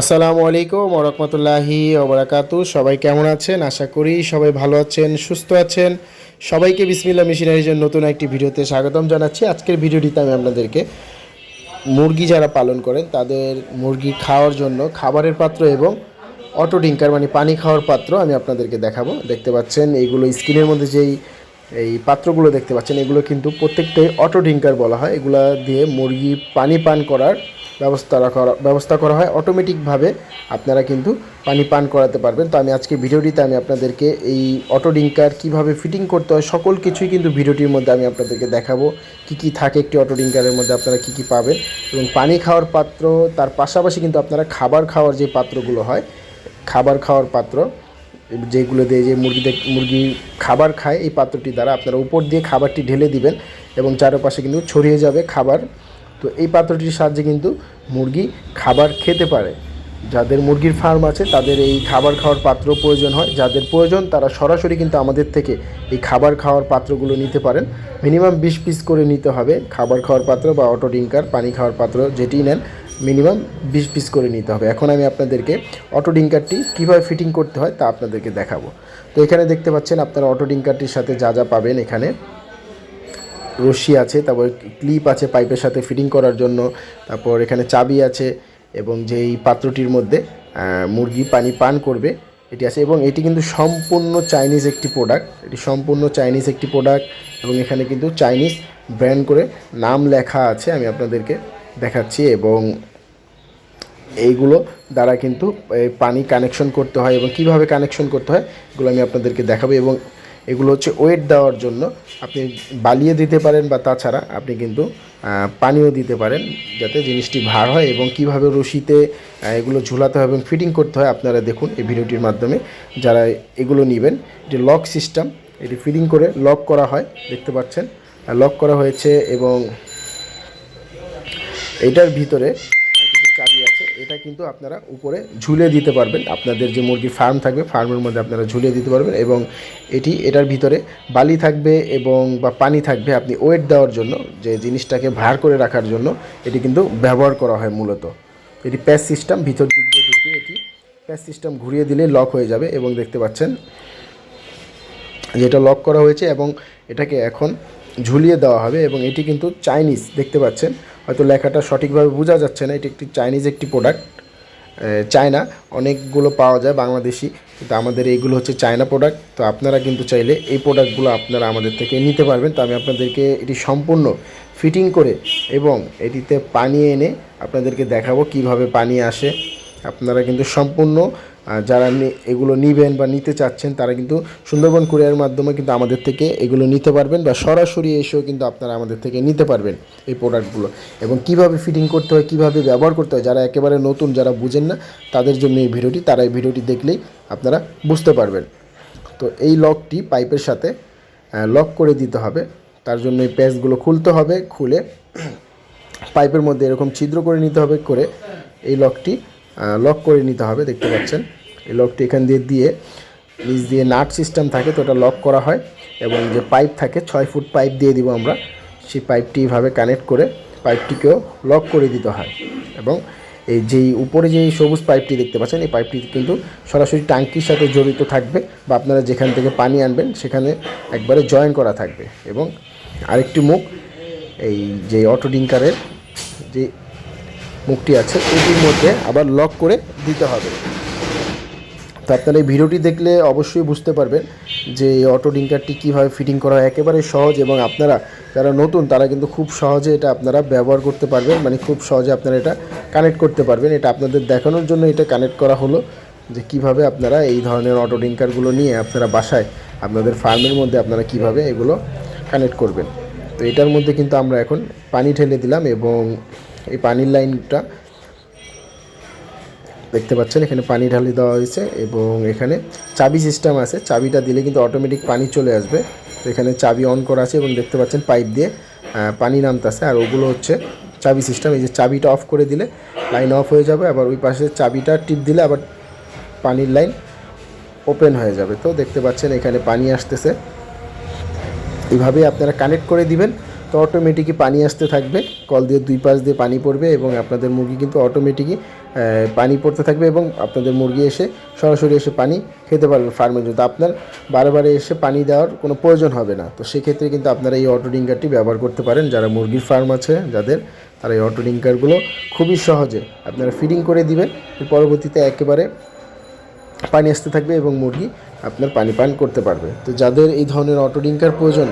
আসসালামু আলাইকুম ওরহমতুল্লাহি ওবরাকাতু সবাই কেমন আছেন? আশা করি সবাই ভালো আছেন, সুস্থ আছেন। সবাইকে বিসমিল্লা মেশিনারিজের নতুন একটি ভিডিওতে স্বাগতম জানাচ্ছি। আজকের ভিডিওটিতে আমি আপনাদেরকে মুরগি যারা পালন করেন, তাদের মুরগি খাওয়ার জন্য খাবারের পাত্র এবং অটো ডিঙ্কার মানে পানি খাওয়ার পাত্র আমি আপনাদেরকে দেখাবো। দেখতে পাচ্ছেন, এইগুলো স্ক্রিনের মধ্যে যেই, এই পাত্রগুলো দেখতে পাচ্ছেন, এগুলো কিন্তু প্রত্যেকটাই অটো ডিঙ্কার বলা হয়। এগুলা দিয়ে মুরগি পানি পান করার ব্যবস্থা রাখা, ব্যবস্থা করা হয়। অটোমেটিকভাবে আপনারা কিন্তু পানি পান করাতে পারবেন। তো আমি আজকে ভিডিওটিতে আমি আপনাদেরকে এই অটো ডিঙ্কার কীভাবে ফিটিং করতে হয়, সকল কিছুই কিন্তু ভিডিওটির মধ্যে আমি আপনাদেরকে দেখাবো। কি কি থাকে একটি অটো ডিঙ্কারের মধ্যে, আপনারা কি কি পাবেন। এবং পানি খাওয়ার পাত্র, তার পাশাপাশি কিন্তু আপনারা খাবার খাওয়ার যে পাত্রগুলো হয়, খাবার খাওয়ার পাত্র, যেগুলো দিয়ে যে মুরগি মুরগি খাবার খায়, এই পাত্রটি দ্বারা আপনারা উপর দিয়ে খাবারটি ঢেলে দিবেন এবং চারপাশে কিন্তু ছড়িয়ে যাবে খাবার। তো এই পাত্রটির সাহায্যে কিন্তু মুরগি খাবার খেতে পারে। যাদের মুরগির ফার্ম আছে, তাদের এই খাবার খাওয়ার পাত্র প্রয়োজন হয়। যাদের প্রয়োজন, তারা সরাসরি কিন্তু আমাদের থেকে এই খাবার খাওয়ার পাত্রগুলো নিতে পারেন। মিনিমাম বিশ পিস করে নিতে হবে খাবার খাওয়ার পাত্র বা অটো ডিঙ্কার পানি খাওয়ার পাত্র যেটি নেন, মিনিমাম বিশ পিস করে নিতে হবে। এখন আমি আপনাদেরকে অটো ডিঙ্কারটি কীভাবে ফিটিং করতে হয় তা আপনাদেরকে দেখাবো। তো এখানে দেখতে পাচ্ছেন আপনারা অটো ডিঙ্কারটির সাথে যা যা পাবেন এখানে। রশি আছে, তারপর ক্লিপ আছে পাইপের সাথে ফিটিং করার জন্য, তারপর এখানে চাবি আছে এবং যেই পাত্রটির মধ্যে মুরগি পানি পান করবে, এটি আছে এবং এটি কিন্তু সম্পূর্ণ চাইনিজ একটি প্রোডাক্ট এটি সম্পূর্ণ চাইনিজ একটি প্রোডাক্ট এবং এখানে কিন্তু চাইনিজ ব্র্যান্ড করে নাম লেখা আছে, আমি আপনাদেরকে দেখাচ্ছি এবং এইগুলো দ্বারা কিন্তু পানি কানেকশন করতে হয় এবং কীভাবে কানেকশন করতে হয়, এগুলো আমি আপনাদেরকে দেখাবো এবং এগুলো হচ্ছে ওয়েট দেওয়ার জন্য। আপনি বালিয়ে দিতে পারেন বা তাছাড়া আপনি কিন্তু পানিও দিতে পারেন যাতে জিনিসটি ভার হয় এবং কীভাবে রশিতে এগুলো ঝুলাতে হয় এবং ফিটিং করতে হয় আপনারা দেখুন এই ভিডিওটির মাধ্যমে। যারা এগুলো নেবেন, এটি লক সিস্টেম, এটি ফিটিং করে লক করা হয়, দেখতে পাচ্ছেন। লক করা হয়েছে এবং এটার ভিতরে চাবি আছে, এটা কিন্তু আপনারা উপরে ঝুলে দিতে পারবেন। আপনাদের যে মুরগির ফার্ম থাকবে ফার্মের মধ্যে আপনারা ঝুলিয়ে দিতে পারবেন এবং এটি, এটার ভিতরে বালি থাকবে এবং, বা পানি থাকবে আপনি ওয়েট দেওয়ার জন্য, যে জিনিসটাকে ভার করে রাখার জন্য এটি কিন্তু ব্যবহার করা হয় মূলত। এটি প্যাচ সিস্টেম ভিতর দিক ঢুকিয়ে এটি প্যাচ সিস্টেম ঘুরিয়ে দিলে লক হয়ে যাবে এবং দেখতে পাচ্ছেন যেটা লক করা হয়েছে এবং এটাকে এখন ঝুলিয়ে দেওয়া হবে এবং এটি কিন্তু চাইনিজ, দেখতে পাচ্ছেন। হয়তো লেখাটা সঠিকভাবে বোঝা যাচ্ছে না, এটি একটি চাইনিজ একটি প্রোডাক্ট চায়না। অনেকগুলো পাওয়া যায় বাংলাদেশি, কিন্তু আমাদের এইগুলো হচ্ছে চায়না প্রোডাক্ট তো আপনারা কিন্তু চাইলে এই প্রোডাক্টগুলো আপনারা আমাদের থেকে নিতে পারবেন। তো আমি আপনাদেরকে এটি সম্পূর্ণ ফিটিং করে এবং এটিতে পানি এনে আপনাদেরকে দেখাবো কীভাবে পানি আসে। আপনারা কিন্তু সম্পূর্ণ যারা এগুলো নিবেন বা নিতে চাচ্ছেন, তারা কিন্তু সুন্দরবন কুরিয়ার মাধ্যমে কিন্তু আমাদের থেকে এগুলো নিতে পারবেন বা সরাসরি এসেও কিন্তু আপনারা আমাদের থেকে নিতে পারবেন এই প্রোডাক্টগুলো এবং কীভাবে ফিটিং করতে হয়, কীভাবে ব্যবহার করতে হয়, যারা একেবারে নতুন, যারা বুঝেন না, তাদের জন্য এই ভিডিওটি, তারা এই ভিডিওটি দেখলেই আপনারা বুঝতে পারবেন। তো এই লকটি পাইপের সাথে লক করে দিতে হবে। তার জন্য এই প্যাচগুলো খুলতে হবে, খুলে পাইপের মধ্যে এরকম ছিদ্র করে নিতে হবে, করে এই লকটি লক করে নিতে হবে, দেখতে পাচ্ছেন। এই লকটি এখান দিয়ে দিয়ে, নিচ দিয়ে নাট সিস্টেম থাকে, তো ওটা লক করা হয়। এবং যে পাইপ থাকে, ছয় ফুট পাইপ দিয়ে দিব আমরা। সেই পাইপটি এইভাবে কানেক্ট করে পাইপটিকেও লক করে দিতে হয়। এবং এই যেই উপরে যেই সবুজ পাইপটি দেখতে পাচ্ছেন, এই পাইপটি কিন্তু সরাসরি ট্যাঙ্কির সাথে জড়িত থাকবে বা আপনারা যেখান থেকে পানি আনবেন, সেখানে একবারে জয়েন করা থাকবে। এবং আরেকটি মুখ, এই যে অটো ডিঙ্কারের যে মুখটি আছে, এটির মধ্যে আবার লক করে দিতে হবে। তো আপনারা এই ভিডিওটি দেখলে অবশ্যই বুঝতে পারবেন যে এই অটো ডিঙ্কারটি কীভাবে ফিটিং করা হয়, একেবারে সহজ এবং আপনারা যারা নতুন, তারা কিন্তু খুব সহজে এটা আপনারা ব্যবহার করতে পারবেন মানে খুব সহজে আপনারা এটা কানেক্ট করতে পারবেন। এটা আপনাদের দেখানোর জন্য এটা কানেক্ট করা হলো যে কীভাবে আপনারা এই ধরনের অটো ডিঙ্কারগুলো নিয়ে আপনারা বাসায় আপনাদের ফার্মের মধ্যে আপনারা কীভাবে এগুলো কানেক্ট করবেন। তো এটার মধ্যে কিন্তু আমরা এখন পানি ঢেলে দিলাম এবং এই পানির লাইনটা দেখতে পাচ্ছেন, এখানে পানি ঢালি দেওয়া হয়েছে এবং এখানে চাবি সিস্টেম আছে। চাবিটা দিলে কিন্তু অটোমেটিক পানি চলে আসবে। তো এখানে চাবি অন করা আছে এবং দেখতে পাচ্ছেন পাইপ দিয়ে পানি নামতেছে। আর ওগুলো হচ্ছে চাবি সিস্টেম এই যে চাবিটা অফ করে দিলে লাইন অফ হয়ে যাবে। আবার ওই পাশে চাবিটা টিপ দিলে আবার পানির লাইন ওপেন হয়ে যাবে। তো দেখতে পাচ্ছেন এখানে পানি আসতেছে। এইভাবেই আপনারা কানেক্ট করে দিবেন। তো অটোমেটিকই পানি আসতে থাকবে। কল দিয়ে দুই পাশ দিয়ে পানি পড়বে এবং আপনাদের মুরগি কিন্তু অটোমেটিকই পানি পড়তে থাকবে এবং আপনাদের মুরগি এসে সরাসরি এসে পানি খেতে পারবে ফার্মে যদি আপনার বারে এসে পানি দেওয়ার কোনো প্রয়োজন হবে না। তো সেক্ষেত্রে কিন্তু আপনারা এই অটো ডিঙ্কারটি ব্যবহার করতে পারেন। যারা মুরগির ফার্ম আছে, যাদের, তারা এই অটো ডিঙ্কারগুলো খুবই সহজে আপনারা ফিডিং করে দিবেন। পরবর্তীতে একেবারে পানি আসতে থাকবে এবং মুরগি আপনার পানি পান করতে পারবে। তো যাদের এই ধরনের অটো ডিঙ্কার প্রয়োজন,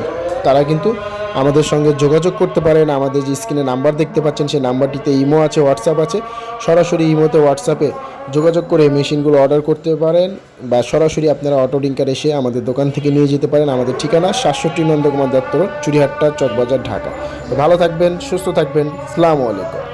তারা কিন্তু আমাদের সঙ্গে যোগাযোগ করতে পারেন। আমাদের যে স্ক্রিনে নাম্বার দেখতে পাচ্ছেন, সেই নাম্বারটিতে ইমো আছে, হোয়াটসঅ্যাপ আছে। সরাসরি ইমোতে, হোয়াটসঅ্যাপে যোগাযোগ করে মেশিনগুলো অর্ডার করতে পারেন বা সরাসরি আপনারা অটো ডিঙ্কার এসে আমাদের দোকান থেকে নিয়ে যেতে পারেন। আমাদের ঠিকানা সাতষট্টি নন্দকুমার দত্ত চুরিহাট্টা চকবাজার, ঢাকা। ভালো থাকবেন, সুস্থ থাকবেন। আসসালামু আলাইকুম।